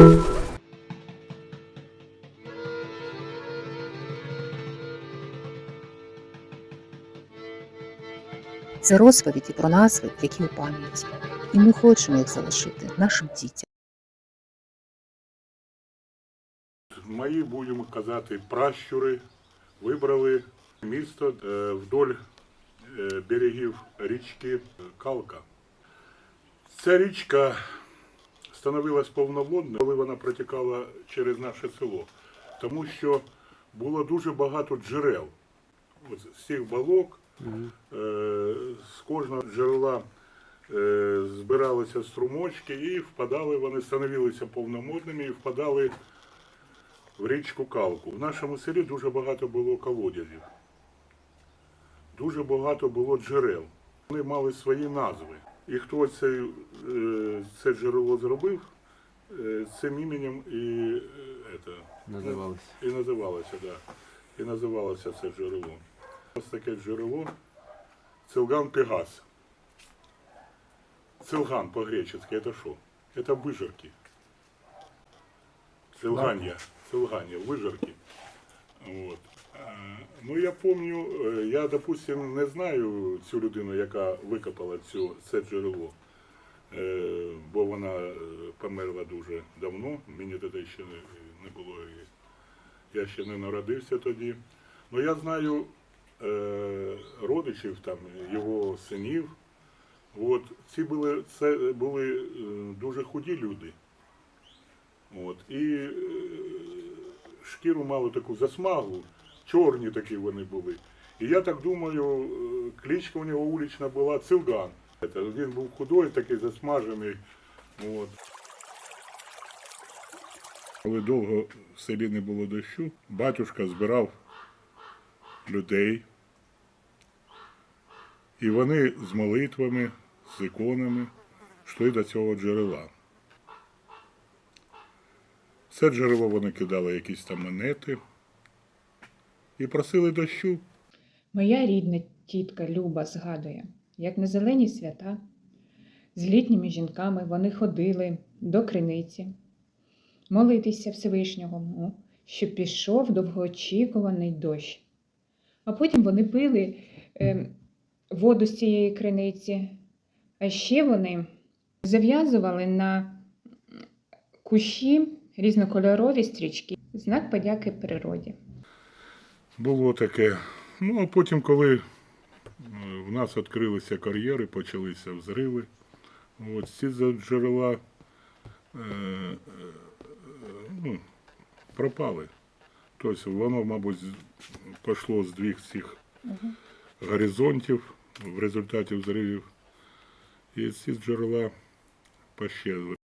Це розповіді про назви, які у пам'яті, і ми хочемо їх залишити нашим дітям. Мої, будемо казати, пращури вибрали місто е, вдоль е, берегів річки Калка. Ця річка становилась повноводною, коли вона протікала через наше село, тому що було дуже багато джерел. От з цих балок, е, з кожного джерела е, збиралися струмочки і впадали, вони становилися повномодними і впадали в річку Калку. В нашому селі дуже багато було колодязів, дуже багато було джерел. Вони мали свої назви. І хто це, е, це джерело зробив, е, цим іменем і, е, ето, Називалося. і називалося, да. І називалося це джерело. Ось таке джерело Цилган Пегас. Цилган по-гречески це що? Це вижерки. Цилганья. Цилганья, вижерки. Вот. Ну, я помню, е, я, допустим, не знаю цю людину, яка викопала цю, це джерело, Е, бо вона е, померла дуже давно, мені тоді ще не, було, я ще не народився тоді. Ну, я знаю родичів, там, його синів. От, ці були, це були дуже худі люди. От, і шкіру мали таку засмагу, чорні такі вони були. І я так думаю, е, кличка у нього вулична була Цилган. Він був худой, такий засмажений. От. Коли довго в селі не було дощу, батюшка збирав людей. І вони з молитвами, з іконами йшли до цього джерела. Це джерело вони кидали якісь там монети і просили дощу. Моя рідна тітка Люба згадує, як на зелені свята з літніми жінками вони ходили до криниці, молитися Всевишнього, щоб пішов довгоочікуваний дощ. А потім вони пили е, воду з цієї криниці, а ще вони зав'язували на кущі різнокольорові стрічки, знак подяки природі. Було таке. Ну, а потім, коли е, в нас відкрилися кар'єри, почалися взриви, от ці джерела е, е, ну, пропали. Тобто воно, мабуть, пішло з- здвиг цих горизонтів в результаті взривів. І ці джерела пощезли.